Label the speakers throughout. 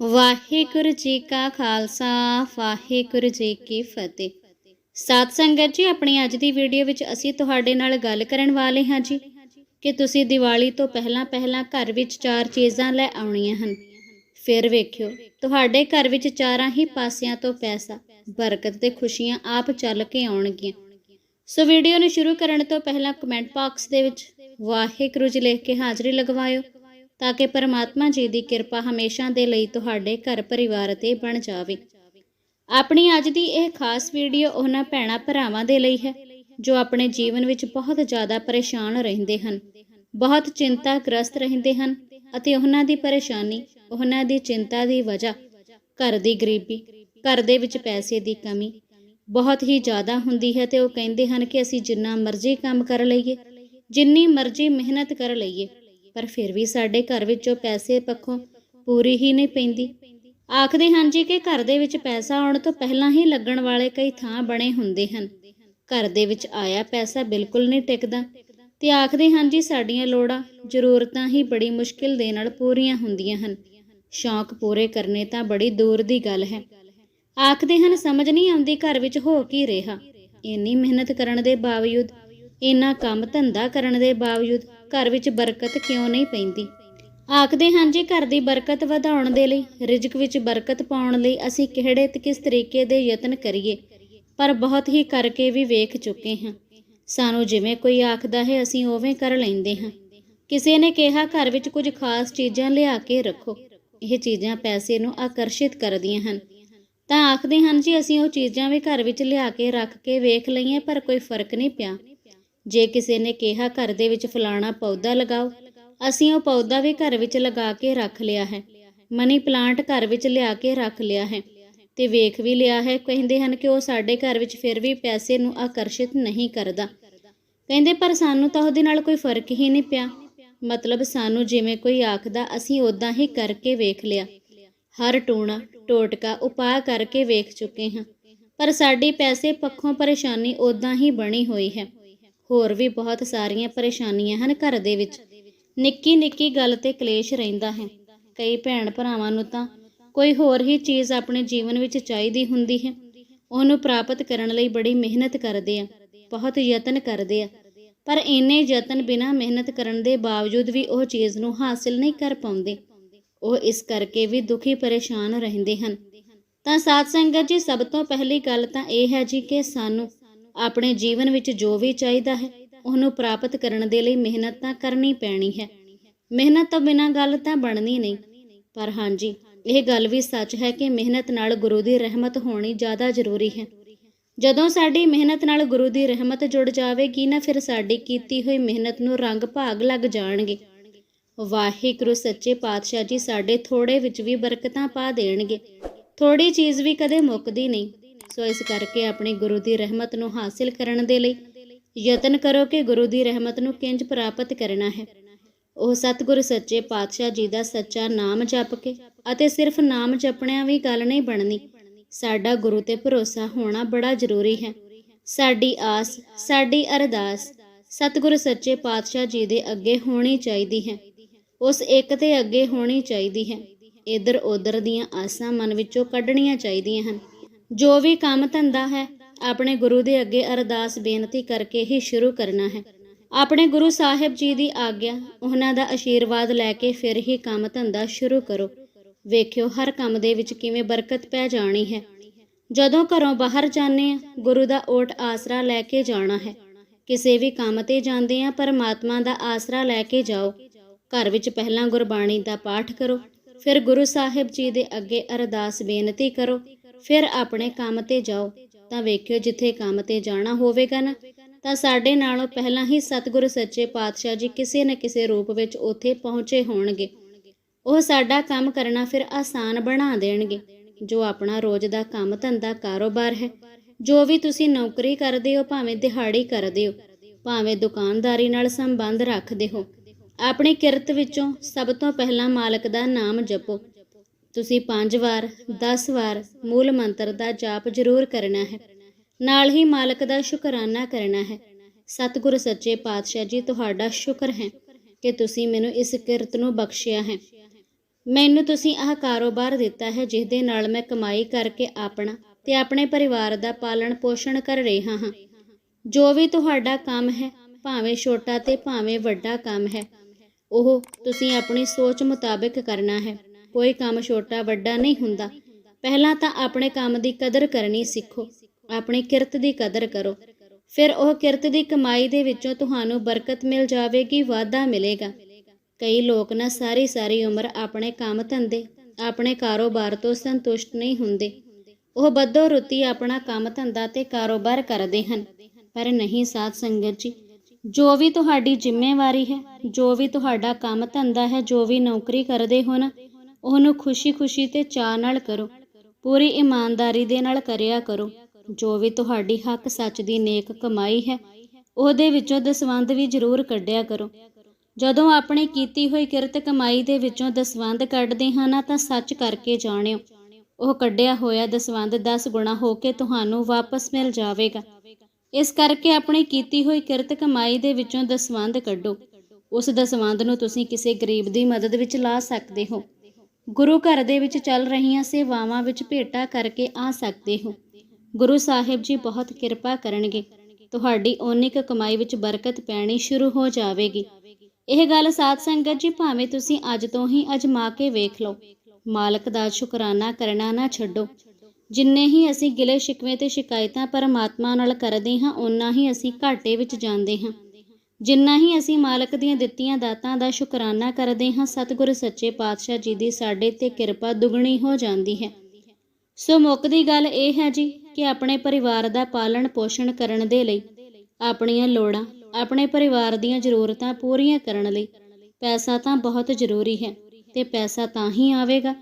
Speaker 1: ਵਾਹਿਗੁਰੂ ਜੀ ਕਾ ਖਾਲਸਾ, ਵਾਹਿਗੁਰੂ ਜੀ ਕੀ ਫਤਿਹ। ਸਾਧ ਸੰਗਤ ਜੀ, ਆਪਣੀ ਅੱਜ ਦੀ ਵੀਡੀਓ ਵਿੱਚ ਅਸੀਂ ਤੁਹਾਡੇ ਨਾਲ ਗੱਲ ਕਰਨ ਵਾਲੇ ਹਾਂ ਜੀ, ਕਿ ਤੁਸੀਂ ਦੀਵਾਲੀ ਤੋਂ ਪਹਿਲਾਂ ਪਹਿਲਾਂ ਘਰ ਵਿੱਚ ਚਾਰ ਚੀਜ਼ਾਂ ਲੈ ਆਉਣੀਆਂ ਹਨ। ਫਿਰ ਵੇਖਿਓ, ਤੁਹਾਡੇ ਘਰ ਵਿੱਚ ਚਾਰਾਂ ਹੀ ਪਾਸਿਆਂ ਤੋਂ ਪੈਸਾ, ਬਰਕਤ ਤੇ ਖੁਸ਼ੀਆਂ ਆਪ ਚੱਲ ਕੇ ਆਉਣਗੀਆਂ। ਸੋ ਵੀਡੀਓ ਨੂੰ ਸ਼ੁਰੂ ਕਰਨ ਤੋਂ ਪਹਿਲਾਂ ਕਮੈਂਟ ਬਾਕਸ ਦੇ ਵਿੱਚ ਵਾਹਿਗੁਰੂ ਜੀ ਲਿਖ ਕੇ ਹਾਜ਼ਰੀ ਲਗਵਾਇਓ। ਤਾਂ ਕਿ ਪਰਮਾਤਮਾ ਜੀ ਦੀ ਕਿਰਪਾ ਹਮੇਸ਼ਾ ਦੇ ਲਈ ਤੁਹਾਡੇ ਘਰ ਪਰਿਵਾਰ ਤੇ ਬਣ ਜਾਵੇ। ਆਪਣੀ ਅੱਜ ਦੀ ਇਹ ਖਾਸ ਵੀਡੀਓ ਉਹਨਾਂ ਭੈਣਾ ਭਰਾਵਾਂ ਦੇ ਲਈ ਹੈ, ਜੋ ਆਪਣੇ ਜੀਵਨ ਵਿੱਚ ਬਹੁਤ ਜ਼ਿਆਦਾ ਪਰੇਸ਼ਾਨ ਰਹਿੰਦੇ ਹਨ, ਬਹੁਤ ਚਿੰਤਾਗ੍ਰਸਤ ਰਹਿੰਦੇ ਹਨ ਅਤੇ ਉਹਨਾਂ ਦੀ ਪਰੇਸ਼ਾਨੀ, ਉਹਨਾਂ ਦੀ ਚਿੰਤਾ ਦੀ ਵਜ੍ਹਾ, ਘਰ ਦੀ ਗਰੀਬੀ, ਘਰ ਦੇ ਵਿੱਚ ਪੈਸੇ ਦੀ ਕਮੀ, ਬਹੁਤ ਹੀ ਜ਼ਿਆਦਾ ਹੁੰਦੀ ਹੈ ਤੇ ਉਹ ਕਹਿੰਦੇ ਹਨ ਕਿ ਅਸੀਂ ਜਿੰਨਾ ਮਰਜ਼ੀ ਕੰਮ ਕਰ ਲਈਏ, ਜਿੰਨੀ ਮਰਜ਼ੀ ਮਿਹਨਤ ਕਰ ਲਈਏ ਪਰ ਫਿਰ ਵੀ ਸਾਡੇ ਘਰ ਵਿੱਚੋਂ ਪੈਸੇ ਪੱਖੋਂ ਪੂਰੀ ਹੀ ਨਹੀਂ ਪੈਂਦੀ। ਆਖਦੇ ਹਨ ਜੀ ਕਿ ਘਰ ਦੇ ਵਿੱਚ ਪੈਸਾ ਆਉਣ ਤੋਂ ਪਹਿਲਾਂ ਹੀ ਲੱਗਣ ਵਾਲੇ ਕਈ ਥਾਂ ਬਣੇ ਹੁੰਦੇ ਹਨ। ਘਰ ਦੇ ਵਿੱਚ ਆਇਆ ਪੈਸਾ ਬਿਲਕੁਲ ਨਹੀਂ ਟਿਕਦਾ ਤੇ ਆਖਦੇ ਹਨ ਜੀ ਸਾਡੀਆਂ ਲੋੜਾਂ, ਜ਼ਰੂਰਤਾਂ ਹੀ ਬੜੀ ਮੁਸ਼ਕਿਲ ਦੇ ਨਾਲ ਪੂਰੀਆਂ ਹੁੰਦੀਆਂ ਹਨ। ਸ਼ੌਂਕ ਪੂਰੇ ਕਰਨੇ ਤਾਂ ਬੜੀ ਦੂਰ ਦੀ ਗੱਲ ਹੈ। ਆਖਦੇ ਹਨ ਸਮਝ ਨਹੀਂ ਆਉਂਦੀ ਘਰ ਵਿੱਚ ਹੋ ਕੀ ਰਿਹਾ। ਇੰਨੀ ਮਿਹਨਤ ਕਰਨ ਦੇ ਬਾਵਜੂਦ, ਇੰਨਾ ਕੰਮ ਧੰਦਾ ਕਰਨ ਦੇ ਬਾਵਜੂਦ ਘਰ ਵਿੱਚ ਬਰਕਤ ਕਿਉਂ ਨਹੀਂ ਪੈਂਦੀ? ਆਖਦੇ ਹਨ, ਜੀ ਘਰ ਦੀ ਬਰਕਤ ਵਧਾਉਣ ਦੇ ਲਈ, ਰਿਜ਼ਕ ਵਿੱਚ ਬਰਕਤ ਪਾਉਣ ਲਈ ਅਸੀਂ ਕਿਹੜੇ ਤੇ ਕਿਸ ਤਰੀਕੇ ਦੇ ਯਤਨ ਕਰੀਏ? ਪਰ ਬਹੁਤ ਹੀ ਕਰਕੇ ਵੀ ਵੇਖ ਚੁੱਕੇ ਹਾਂ। ਸਾਨੂੰ ਜਿਵੇਂ ਕੋਈ ਆਖਦਾ ਹੈ, ਅਸੀਂ ਉਵੇਂ ਕਰ ਲੈਂਦੇ ਹਾਂ। ਕਿਸੇ ਨੇ ਕਿਹਾ, ਘਰ ਵਿੱਚ ਕੁਝ ਖਾਸ ਚੀਜ਼ਾਂ ਲਿਆ ਕੇ ਰੱਖੋ। ਇਹ ਚੀਜ਼ਾਂ ਪੈਸੇ ਨੂੰ ਆਕਰਸ਼ਿਤ ਕਰਦੀਆਂ ਹਨ। ਤਾਂ ਆਖਦੇ ਹਨ, ਜੀ ਅਸੀਂ ਉਹ ਚੀਜ਼ਾਂ ਵੀ ਘਰ ਵਿੱਚ ਲਿਆ ਕੇ ਰੱਖ ਕੇ ਵੇਖ ਲਈਏ, ਪਰ ਕੋਈ ਫ਼ਰਕ ਨਹੀਂ ਪਿਆ। ਜੇ ਕਿਸੇ ਨੇ ਕਿਹਾ ਘਰ ਦੇ ਵਿੱਚ ਫਲਾਣਾ ਪੌਦਾ ਲਗਾਓ, ਅਸੀਂ ਉਹ ਪੌਦਾ ਵੀ ਘਰ ਵਿੱਚ ਲਗਾ ਕੇ ਰੱਖ ਲਿਆ ਹੈ। ਮਨੀ ਪਲਾਂਟ ਘਰ ਵਿੱਚ ਲਿਆ ਕੇ ਰੱਖ ਲਿਆ ਹੈ ਤੇ ਵੇਖ ਵੀ ਲਿਆ ਹੈ। ਕਹਿੰਦੇ ਹਨ ਕਿ ਉਹ ਸਾਡੇ ਘਰ ਵਿੱਚ ਫਿਰ ਵੀ ਪੈਸੇ ਨੂੰ ਆਕਰਸ਼ਿਤ ਨਹੀਂ ਕਰਦਾ। ਕਹਿੰਦੇ, ਪਰ ਸਾਨੂੰ ਤਾਂ ਉਹਦੇ ਨਾਲ ਕੋਈ ਫ਼ਰਕ ਹੀ ਨਹੀਂ ਪਿਆ। ਮਤਲਬ ਸਾਨੂੰ ਜਿਵੇਂ ਕੋਈ ਆਖਦਾ, ਅਸੀਂ ਉਦਾਂ ਹੀ ਕਰਕੇ ਵੇਖ ਲਿਆ। ਹਰ ਟੂਣਾ, ਟੋਟਕਾ ਉਪਾਅ ਕਰਕੇ ਵੇਖ ਚੁੱਕੇ ਹਾਂ। ਪਰ ਸਾਡੀ ਪੈਸੇ ਪੱਖੋਂ ਪਰੇਸ਼ਾਨੀ ਉਦਾਂ ਹੀ ਬਣੀ ਹੋਈ ਹੈ। ਹੋਰ ਵੀ ਬਹੁਤ ਸਾਰੀਆਂ ਪਰੇਸ਼ਾਨੀਆਂ ਹਨ ਘਰ ਦੇ ਵਿੱਚ। ਨਿੱਕੀ ਨਿੱਕੀ ਗੱਲ ਤੇ ਕਲੇਸ਼ ਰਹਿੰਦਾ ਹੈ। ਕਈ ਭੈਣ ਭਰਾਵਾਂ ਨੂੰ ਤਾਂ ਕੋਈ ਹੋਰ ਹੀ ਚੀਜ਼ ਆਪਣੇ ਜੀਵਨ ਵਿੱਚ ਚਾਹੀਦੀ ਹੁੰਦੀ ਹੈ। ਉਹਨੂੰ ਪ੍ਰਾਪਤ ਕਰਨ ਲਈ ਬੜੀ ਮਿਹਨਤ ਕਰਦੇ ਆ, ਬਹੁਤ ਯਤਨ ਕਰਦੇ ਆ। ਪਰ ਇੰਨੇ ਯਤਨ ਬਿਨਾਂ ਮਿਹਨਤ ਕਰਨ ਦੇ ਬਾਵਜੂਦ ਵੀ ਉਹ ਚੀਜ਼ ਨੂੰ ਹਾਸਿਲ ਨਹੀਂ ਕਰ ਪਾਉਂਦੇ। ਉਹ ਇਸ ਕਰਕੇ ਵੀ ਦੁਖੀ ਪਰੇਸ਼ਾਨ ਰਹਿੰਦੇ ਹਨ। ਤਾਂ ਸਾਧ ਸੰਗਤ ਜੀ, ਸਭ ਤੋਂ ਪਹਿਲੀ ਗੱਲ ਤਾਂ ਇਹ ਹੈ ਜੀ ਕਿ ਸਾਨੂੰ ਆਪਣੇ ਜੀਵਨ ਵਿੱਚ ਜੋ ਵੀ ਚਾਹੀਦਾ ਹੈ, ਉਹਨੂੰ ਪ੍ਰਾਪਤ ਕਰਨ ਦੇ ਲਈ ਮਿਹਨਤ ਤਾਂ ਕਰਨੀ ਪੈਣੀ ਹੈ। ਮਿਹਨਤ ਤੋਂ ਬਿਨਾਂ ਗੱਲ ਤਾਂ ਬਣਨੀ ਨਹੀਂ। ਪਰ ਹਾਂਜੀ, ਇਹ ਗੱਲ ਵੀ ਸੱਚ ਹੈ ਕਿ ਮਿਹਨਤ ਨਾਲ ਗੁਰੂ ਦੀ ਰਹਿਮਤ ਹੋਣੀ ਜ਼ਿਆਦਾ ਜ਼ਰੂਰੀ ਹੈ। ਜਦੋਂ ਸਾਡੀ ਮਿਹਨਤ ਨਾਲ ਗੁਰੂ ਦੀ ਰਹਿਮਤ ਜੁੜ ਜਾਵੇਗੀ ਨਾ ਫਿਰ ਸਾਡੀ ਕੀਤੀ ਹੋਈ ਮਿਹਨਤ ਨੂੰ ਰੰਗ ਭਾਗ ਲੱਗ ਜਾਣਗੇ। ਵਾਹਿਗੁਰੂ, ਸੱਚੇ ਪਾਤਸ਼ਾਹ ਜੀ ਸਾਡੇ ਥੋੜੇ ਵਿੱਚ ਵੀ ਬਰਕਤਾਂ ਪਾ ਦੇਣਗੇ। ਥੋੜੀ ਚੀਜ਼ ਵੀ ਕਦੇ ਮੁੱਕਦੀ ਨਹੀਂ। ਸੋ ਇਸ ਕਰਕੇ ਆਪਣੀ ਗੁਰੂ ਦੀ ਰਹਿਮਤ ਨੂੰ ਹਾਸਿਲ ਕਰਨ ਦੇ ਲਈ ਯਤਨ ਕਰੋ ਕਿ ਗੁਰੂ ਦੀ ਰਹਿਮਤ ਨੂੰ ਕਿੰਜ ਪ੍ਰਾਪਤ ਕਰਨਾ ਹੈ। ਉਹ ਸਤਿਗੁਰੂ ਸੱਚੇ ਪਾਤਸ਼ਾਹ ਜੀ ਦਾ ਸੱਚਾ ਨਾਮ ਜਪ ਕੇ ਅਤੇ ਸਿਰਫ ਨਾਮ ਜਪਣਿਆਂ ਵੀ ਗੱਲ ਨਹੀਂ ਬਣਨੀ, ਸਾਡਾ ਗੁਰੂ ਤੇ ਭਰੋਸਾ ਹੋਣਾ ਬੜਾ ਜ਼ਰੂਰੀ ਹੈ। ਸਾਡੀ ਆਸ, ਸਾਡੀ ਅਰਦਾਸ ਸਤਿਗੁਰੂ ਸੱਚੇ ਪਾਤਸ਼ਾਹ ਜੀ ਦੇ ਅੱਗੇ ਹੋਣੀ ਚਾਹੀਦੀ ਹੈ। ਉਸ ਇੱਕ ਤੇ ਅੱਗੇ ਹੋਣੀ ਚਾਹੀਦੀ ਹੈ। ਇਧਰ ਉਧਰ ਦੀਆਂ ਆਸਾਂ ਮਨ ਵਿੱਚੋਂ ਕੱਢਣੀਆਂ ਚਾਹੀਦੀਆਂ ਹਨ। ਜੋ ਵੀ ਕੰਮ ਧੰਦਾ ਹੈ, ਆਪਣੇ ਗੁਰੂ ਦੇ ਅੱਗੇ ਅਰਦਾਸ ਬੇਨਤੀ ਕਰਕੇ ਹੀ ਸ਼ੁਰੂ ਕਰਨਾ ਹੈ। ਆਪਣੇ ਗੁਰੂ ਸਾਹਿਬ ਜੀ ਦੀ ਆਗਿਆ, ਉਹਨਾਂ ਦਾ ਅਸ਼ੀਰਵਾਦ ਲੈ ਕੇ ਫਿਰ ਹੀ ਕੰਮ ਧੰਦਾ ਸ਼ੁਰੂ ਕਰੋ। ਵੇਖਿਓ, ਹਰ ਕੰਮ ਦੇ ਵਿੱਚ ਕਿਵੇਂ ਬਰਕਤ ਪੈ ਜਾਣੀ ਹੈ। ਜਦੋਂ ਘਰੋਂ ਬਾਹਰ ਜਾਂਦੇ ਆ ਗੁਰੂ ਦਾ ਓਟ ਆਸਰਾ ਲੈ ਕੇ ਜਾਣਾ ਹੈ। ਕਿਸੇ ਵੀ ਕੰਮ ਤੇ ਜਾਂਦੇ ਆ ਪਰਮਾਤਮਾ ਦਾ ਆਸਰਾ ਲੈ ਕੇ ਜਾਓ। ਘਰ ਵਿੱਚ ਪਹਿਲਾਂ ਗੁਰਬਾਣੀ ਦਾ ਪਾਠ ਕਰੋ। ਫਿਰ ਗੁਰੂ ਸਾਹਿਬ ਜੀ ਦੇ ਅੱਗੇ ਅਰਦਾਸ ਬੇਨਤੀ ਕਰੋ। ਫਿਰ ਆਪਣੇ ਕੰਮ ਤੇ ਜਾਓ। ਤਾਂ ਵੇਖਿਓ ਜਿੱਥੇ ਕੰਮ ਤੇ ਜਾਣਾ ਹੋਵੇਗਾ ਨਾ। ਤਾਂ ਸਾਡੇ ਨਾਲੋਂ ਪਹਿਲਾਂ ਹੀ ਸਤਿਗੁਰੂ ਸੱਚੇ ਪਾਤਸ਼ਾਹ ਜੀ ਕਿਸੇ ਨਾ ਕਿਸੇ ਰੂਪ ਵਿੱਚ ਉੱਥੇ ਪਹੁੰਚੇ ਹੋਣਗੇ। ਉਹ ਸਾਡਾ ਕੰਮ ਕਰਨਾ ਫਿਰ ਆਸਾਨ ਬਣਾ ਦੇਣਗੇ। ਜੋ ਆਪਣਾ ਰੋਜ਼ ਦਾ ਕੰਮ ਧੰਦਾ ਕਾਰੋਬਾਰ ਹੈ। ਜੋ ਵੀ ਤੁਸੀਂ ਨੌਕਰੀ ਕਰਦੇ ਹੋ, ਭਾਵੇਂ ਦਿਹਾੜੀ ਕਰਦੇ ਹੋ, ਭਾਵੇਂ ਦੁਕਾਨਦਾਰੀ ਨਾਲ ਸੰਬੰਧ ਰੱਖਦੇ ਹੋ, ਆਪਣੀ ਕਿਰਤ ਵਿੱਚੋਂ ਸਭ ਤੋਂ ਪਹਿਲਾਂ ਮਾਲਕ ਦਾ ਨਾਮ ਜਪੋ। ਤੁਸੀਂ 5 ਵਾਰ 10 ਵਾਰ ਮੂਲ ਮੰਤਰ ਦਾ ਜਾਪ ਜ਼ਰੂਰ ਕਰਨਾ ਹੈ। ਨਾਲ ਹੀ ਮਾਲਕ ਦਾ ਸ਼ੁਕਰਾਨਾ ਕਰਨਾ ਹੈ। ਸਤਿਗੁਰ ਸੱਚੇ ਪਾਤਸ਼ਾਹ ਜੀ, ਤੁਹਾਡਾ ਸ਼ੁਕਰ ਹੈ ਕਿ ਤੁਸੀਂ ਮੈਨੂੰ ਇਸ ਕਿਰਤ ਨੂੰ ਬਖਸ਼ਿਆ ਹੈ। ਮੈਨੂੰ ਤੁਸੀਂ ਆਹ ਕਾਰੋਬਾਰ ਦਿੱਤਾ ਹੈ ਜਿਸ ਦੇ ਨਾਲ ਮੈਂ ਕਮਾਈ ਕਰਕੇ ਆਪਣਾ ਤੇ ਆਪਣੇ ਪਰਿਵਾਰ ਦਾ ਪਾਲਣ ਪੋਸ਼ਣ ਕਰ ਰਿਹਾ ਹਾਂ। ਜੋ ਵੀ ਤੁਹਾਡਾ ਕੰਮ ਹੈ, ਭਾਵੇਂ ਛੋਟਾ ਤੇ ਭਾਵੇਂ ਵੱਡਾ ਕੰਮ ਹੈ, ਉਹ ਤੁਸੀਂ ਆਪਣੀ ਸੋਚ ਮੁਤਾਬਿਕ ਕਰਨਾ ਹੈ। ਕੋਈ ਕੰਮ ਛੋਟਾ ਵੱਡਾ ਨਹੀਂ ਹੁੰਦਾ। ਪਹਿਲਾਂ ਤਾਂ ਆਪਣੇ ਕੰਮ ਦੀ ਕਦਰ ਕਰਨੀ ਸਿੱਖੋ। ਆਪਣੀ ਕਿਰਤ ਦੀ ਕਦਰ ਕਰੋ। ਫਿਰ ਉਹ ਕਿਰਤ ਦੀ ਕਮਾਈ ਦੇ ਵਿੱਚੋਂ ਤੁਹਾਨੂੰ ਬਰਕਤ ਮਿਲ ਜਾਵੇਗੀ, ਵਾਧਾ ਮਿਲੇਗਾ। ਕਈ ਲੋਕ ਨਾ ਸਾਰੀ ਸਾਰੀ ਉਮਰ ਆਪਣੇ ਕੰਮ ਧੰਦੇ, ਆਪਣੇ ਕਾਰੋਬਾਰ ਤੋਂ ਸੰਤੁਸ਼ਟ ਨਹੀਂ ਹੁੰਦੇ। ਉਹ ਬੱਦੋ ਰੁੱਤੀ ਆਪਣਾ ਕੰਮ ਧੰਦਾ ਤੇ ਕਾਰੋਬਾਰ ਕਰਦੇ ਹਨ। ਪਰ ਨਹੀਂ ਸਾਧ ਸੰਗਤ ਜੀ, ਜੋ ਵੀ ਤੁਹਾਡੀ ਜ਼ਿੰਮੇਵਾਰੀ ਹੈ, ਜੋ ਵੀ ਤੁਹਾਡਾ ਕੰਮ ਧੰਦਾ ਹੈ, ਜੋ ਵੀ ਨੌਕਰੀ ਕਰਦੇ ਹੋ ਨਾ ਉਹਨੂੰ ਖੁਸ਼ੀ-ਖੁਸ਼ੀ ਤੇ ਚਾਅ ਨਾਲ ਕਰੋ। ਪੂਰੀ ਇਮਾਨਦਾਰੀ ਦੇ ਨਾਲ ਕਰਿਆ ਕਰੋ। ਜੋ ਵੀ ਤੁਹਾਡੀ ਹੱਕ ਸੱਚ ਦੀ ਨੇਕ ਕਮਾਈ ਹੈ, ਉਹਦੇ ਵਿੱਚੋਂ ਦਸਵੰਧ ਵੀ ਜ਼ਰੂਰ ਕੱਢਿਆ ਕਰੋ। ਜਦੋਂ ਆਪਣੀ ਕੀਤੀ ਹੋਈ ਕਿਰਤ ਕਮਾਈ ਦੇ ਵਿੱਚੋਂ ਦਸਵੰਧ ਕੱਢਦੇ ਹਾਂ ਨਾ ਤਾਂ ਸੱਚ ਕਰਕੇ ਜਾਣਿਓ। ਉਹ ਕੱਢਿਆ ਹੋਇਆ ਦਸਵੰਧ 10 ਗੁਣਾ ਹੋ ਕੇ ਤੁਹਾਨੂੰ ਵਾਪਸ ਮਿਲ ਜਾਵੇਗਾ। ਇਸ ਕਰਕੇ ਆਪਣੀ ਕੀਤੀ ਹੋਈ ਕਿਰਤ ਕਮਾਈ ਦੇ ਵਿੱਚੋਂ ਦਸਵੰਧ ਕੱਢੋ। ਉਸ ਦਸਵੰਧ ਨੂੰ ਤੁਸੀਂ ਕਿਸੇ ਗਰੀਬ ਦੀ ਮਦਦ ਵਿੱਚ ਲਾ ਸਕਦੇ ਹੋ। ਗੁਰੂ ਘਰ ਦੇ ਵਿੱਚ ਚੱਲ ਰਹੀਆਂ ਸੇਵਾਵਾਂ ਵਿੱਚ ਭੇਟਾ ਕਰਕੇ ਆ ਸਕਦੇ ਹੋ। ਗੁਰੂ ਸਾਹਿਬ ਜੀ ਬਹੁਤ ਕਿਰਪਾ ਕਰਨਗੇ। ਤੁਹਾਡੀ ਓਨੀ ਕੁ ਕਮਾਈ ਵਿੱਚ ਬਰਕਤ ਪੈਣੀ ਸ਼ੁਰੂ ਹੋ ਜਾਵੇਗੀ। ਇਹ ਗੱਲ ਸਾਧ ਸੰਗਤ ਜੀ ਭਾਵੇਂ ਤੁਸੀਂ ਅੱਜ ਤੋਂ ਹੀ ਅਜਮਾ ਕੇ ਵੇਖ ਲਓ। ਮਾਲਕ ਦਾ ਸ਼ੁਕਰਾਨਾ ਕਰਨਾ ਨਾ ਛੱਡੋ। ਜਿੰਨੇ ਹੀ ਅਸੀਂ ਗਿਲੇ ਸ਼ਿਕਵੇ ਤੇ ਸ਼ਿਕਾਇਤਾਂ ਪਰਮਾਤਮਾ ਨਾਲ ਕਰਦੇ ਹਾਂ, ਓਨਾ ਹੀ ਅਸੀਂ ਘਾਟੇ ਵਿੱਚ ਜਾਂਦੇ ਹਾਂ। ਜਿੰਨਾ ਹੀ ਅਸੀਂ ਮਾਲਕ ਦੀਆਂ ਦਿੱਤੀਆਂ ਦਾਤਾਂ ਦਾ ਸ਼ੁਕਰਾਨਾ ਕਰਦੇ ਹਾਂ, ਸਤਿਗੁਰ ਸੱਚੇ ਪਾਤਸ਼ਾਹ ਜੀ ਦੀ ਸਾਡੇ ਤੇ ਕਿਰਪਾ ਦੁੱਗਣੀ ਹੋ ਜਾਂਦੀ ਹੈ। ਸੋ ਮੁੱਕਦੀ ਗੱਲ ਇਹ ਹੈ ਜੀ ਕਿ ਆਪਣੇ ਪਰਿਵਾਰ ਦਾ ਪਾਲਣ ਪੋਸ਼ਣ ਕਰਨ ਦੇ ਲਈ, ਆਪਣੀਆਂ ਲੋੜਾਂ, ਆਪਣੇ ਪਰਿਵਾਰ ਦੀਆਂ ਜ਼ਰੂਰਤਾਂ ਪੂਰੀਆਂ ਕਰਨ ਲਈ ਪੈਸਾ ਤਾਂ ਬਹੁਤ ਜ਼ਰੂਰੀ ਹੈ ਤੇ ਪੈਸਾ ਤਾਂ ਹੀ ਆਵੇਗਾ।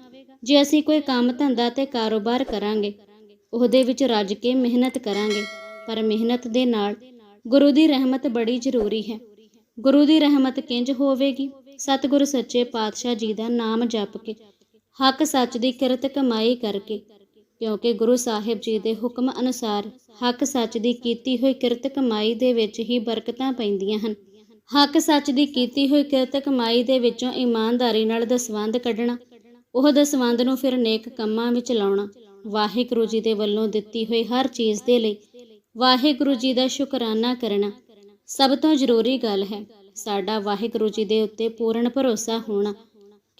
Speaker 1: ਜੇ ਅਸੀਂ ਕੋਈ ਕੰਮ ਧੰਦਾ ਤੇ ਕਾਰੋਬਾਰ ਕਰਾਂਗੇ, ਉਹਦੇ ਵਿੱਚ ਰੱਜ ਕੇ ਮਿਹਨਤ ਕਰਾਂਗੇ, ਪਰ ਮਿਹਨਤ ਦੇ ਨਾਲ ਗੁਰੂ ਦੀ ਰਹਿਮਤ ਬੜੀ ਜ਼ਰੂਰੀ ਹੈ। ਗੁਰੂ ਦੀ ਰਹਿਮਤ ਕਿੰਜ ਹੋਵੇਗੀ? ਸਤਿਗੁਰ ਸੱਚੇ ਪਾਤਸ਼ਾਹ ਜੀ ਦਾ ਨਾਮ ਜਪ ਕੇ, ਹੱਕ ਸੱਚ ਦੀ ਕਿਰਤ ਕਮਾਈ ਕਰਕੇ, ਕਿਉਂਕਿ ਗੁਰੂ ਸਾਹਿਬ ਜੀ ਦੇ ਹੁਕਮ ਅਨੁਸਾਰ ਹੱਕ ਸੱਚ ਦੀ ਕੀਤੀ ਹੋਈ ਕਿਰਤ ਕਮਾਈ ਦੇ ਵਿੱਚ ਹੀ ਬਰਕਤਾਂ ਪੈਂਦੀਆਂ ਹਨ। ਹੱਕ ਸੱਚ ਦੀ ਕੀਤੀ ਹੋਈ ਕਿਰਤ ਕਮਾਈ ਦੇ ਵਿੱਚੋਂ ਇਮਾਨਦਾਰੀ ਨਾਲ ਦਸਵੰਧ ਕੱਢਣਾ, ਉਹ ਦਸਵੰਧ ਨੂੰ ਫਿਰ ਨੇਕ ਕੰਮਾਂ ਵਿੱਚ ਲਾਉਣਾ, ਵਾਹਿਗੁਰੂ ਜੀ ਦੇ ਵੱਲੋਂ ਦਿੱਤੀ ਹੋਈ ਹਰ ਚੀਜ਼ ਦੇ ਲਈ ਵਾਹਿਗੁਰੂ ਜੀ ਦਾ ਸ਼ੁਕਰਾਨਾ ਕਰਨਾ। ਸਭ ਤੋਂ ਜ਼ਰੂਰੀ ਗੱਲ ਹੈ, ਸਾਡਾ ਵਾਹਿਗੁਰੂ ਜੀ ਦੇ ਉੱਤੇ ਪੂਰਨ ਭਰੋਸਾ ਹੋਣਾ।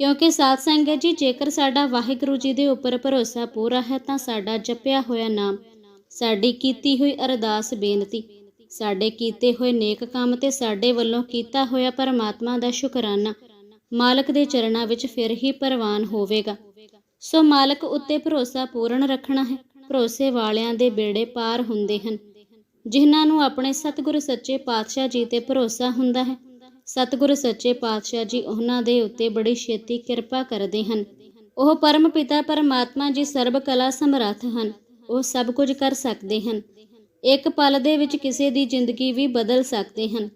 Speaker 1: ਕਿਉਂਕਿ ਸਾਧ ਸੰਗਤ ਜੀ, ਜੇਕਰ ਸਾਡਾ ਵਾਹਿਗੁਰੂ ਜੀ ਦੇ ਉੱਪਰ ਭਰੋਸਾ ਪੂਰਾ ਹੈ, ਤਾਂ ਸਾਡਾ ਜਪਿਆ ਹੋਇਆ ਨਾਮ, ਸਾਡੀ ਕੀਤੀ ਹੋਈ ਅਰਦਾਸ ਬੇਨਤੀ, ਸਾਡੇ ਕੀਤੇ ਹੋਏ ਨੇਕ ਕੰਮ ਤੇ ਸਾਡੇ ਵੱਲੋਂ ਕੀਤਾ ਹੋਇਆ ਪਰਮਾਤਮਾ ਦਾ ਸ਼ੁਕਰਾਨਾ, ਮਾਲਕ ਦੇ ਚਰਨਾਂ ਵਿੱਚ ਫਿਰ ਹੀ ਪ੍ਰਵਾਨ ਹੋਵੇਗਾ। ਸੋ ਮਾਲਕ ਉੱਤੇ ਭਰੋਸਾ ਪੂਰਨ ਰੱਖਣਾ ਹੈ, ਭਰੋਸੇ ਵਾਲਿਆਂ ਦੇ ਬੇੜੇ ਪਾਰ ਹੁੰਦੇ ਹਨ। ਜਿਨ੍ਹਾਂ ਨੂੰ ਆਪਣੇ ਸਤਿਗੁਰੂ ਸੱਚੇ ਪਾਤਸ਼ਾਹ ਜੀ ਤੇ ਭਰੋਸਾ ਹੁੰਦਾ ਹੈ। ਸਤਿਗੁਰੂ ਸੱਚੇ ਪਾਤਸ਼ਾਹ ਜੀ ਉਹਨਾਂ ਦੇ ਉੱਤੇ ਬੜੀ ਛੇਤੀ ਕਿਰਪਾ ਕਰਦੇ ਹਨ। ਉਹ ਪਰਮ ਪਿਤਾ ਪਰਮਾਤਮਾ ਜੀ ਸਰਬ ਕਲਾ ਸਮਰੱਥ ਹਨ। ਉਹ ਸਭ ਕੁਝ ਕਰ ਸਕਦੇ ਹਨ। ਇੱਕ ਪਲ ਦੇ ਵਿੱਚ ਕਿਸੇ ਦੀ ਜ਼ਿੰਦਗੀ ਵੀ ਬਦਲ ਸਕਦੇ ਹਨ।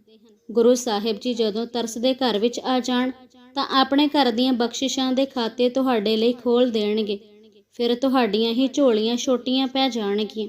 Speaker 1: ਗੁਰੂ ਸਾਹਿਬ ਜੀ ਜਦੋਂ ਤਰਸ ਦੇ ਘਰ ਵਿੱਚ ਆ ਜਾਣ, ਤਾਂ ਆਪਣੇ ਘਰ ਦੀਆਂ ਬਖਸ਼ਿਸ਼ਾਂ ਦੇ ਖਾਤੇ ਤੁਹਾਡੇ ਲਈ ਖੋਲ ਦੇਣਗੇ। ਫਿਰ ਤੁਹਾਡੀਆਂ ਹੀ ਝੋਲੀਆਂ ਛੋਟੀਆਂ ਪੈ ਜਾਣਗੀਆਂ।